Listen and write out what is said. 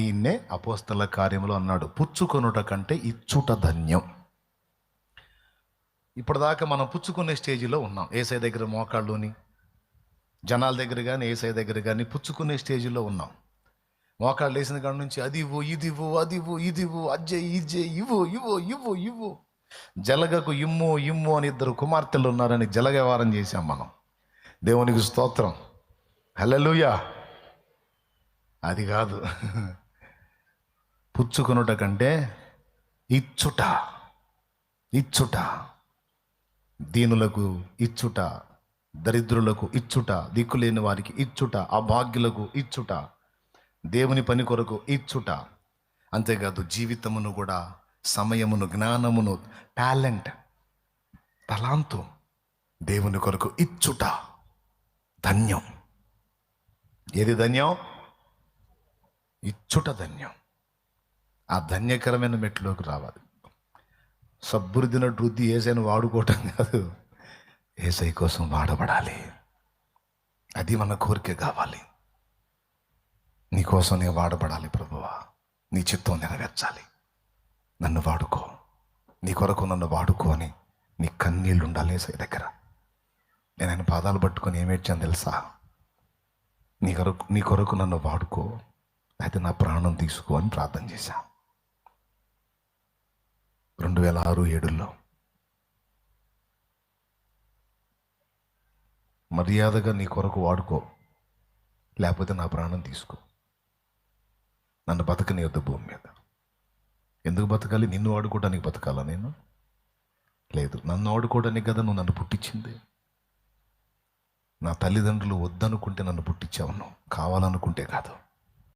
దీన్నే అపోస్తల కార్యములో అన్నాడు. పుచ్చుకొనుట కంటే ఇచ్చుట ధన్యం. ఇప్పటిదాకా మనం పుచ్చుకునే స్టేజిలో ఉన్నాం. ఏసై దగ్గర మోకాళ్ళుని జనాల దగ్గర కానీ ఏసై దగ్గర కానీ పుచ్చుకునే స్టేజిలో ఉన్నాం. మోకాళ్ళు వేసిన కాడ నుంచి అది ఇవ్వు ఇది ఇవ్వు అది ఇవ్వు ఇది ఇవ్వు అజ్జే ఇజ్జే ఇవ్వు ఇవ్వు ఇవ్వు ఇవ్వు. జలగకు ఇమ్ము ఇమ్ము అని ఇద్దరు కుమార్తెలు ఉన్నారని జలగ వ్యవహారం చేశాం మనం. దేవునికి స్తోత్రం. హలలుయా అది కాదు. పుచ్చుకొనుట కంటే ఇచ్చుట ఇచ్చుట దీనులకు ఇచ్చుట దరిద్రులకు ఇచ్చుట దిక్కులేని వారికి ఇచ్చుట అభాగ్యులకు ఇచ్చుట దేవుని పని కొరకు ఇచ్చుట. అంతేకాదు జీవితమును కూడా సమయమును జ్ఞానమును టాలెంట్ తలాంతు దేవుని కొరకు ఇచ్చుట. ధన్యం. ఏది ధన్యం? ఇచ్చుట ధన్యం. ఆ ధన్యకరమైన మెట్లోకి రావాలి. సబ్బురిదిన వృద్ధి ఏసైను వాడుకోవటం కాదు ఏసై కోసం వాడబడాలి. అది మన కోరిక కావాలి. నీ కోసం నేను వాడబడాలి ప్రభువా. నీ చిత్తం నెరవేర్చాలి. నన్ను వాడుకో. నీ కొరకు నన్ను వాడుకో అని నీ కన్నీళ్ళు ఉండాలి ఏసై దగ్గర. నేను ఆయన పాదాలు పట్టుకొని ఏమేడ్చాను తెలుసా? నీ కొరకు నీ కొరకు నన్ను వాడుకో. అయితే నా ప్రాణం తీసుకో అని ప్రార్థన చేశా రెండు వేల ఆరు ఏడులో. మర్యాదగా నీ కొరకు వాడుకో. లేకపోతే నా ప్రాణం తీసుకో. నన్ను బతకని వద్దు భూమి మీద. ఎందుకు బతకాలి? నిన్ను వాడుకోవడానికి బతకాలా నేను? లేదు. నన్ను వాడుకోవడానికి కదా నువ్వు నన్ను పుట్టించింది. నా తల్లిదండ్రులు వద్దనుకుంటే నన్ను పుట్టించావు నువ్వు. కావాలనుకుంటే కాదు.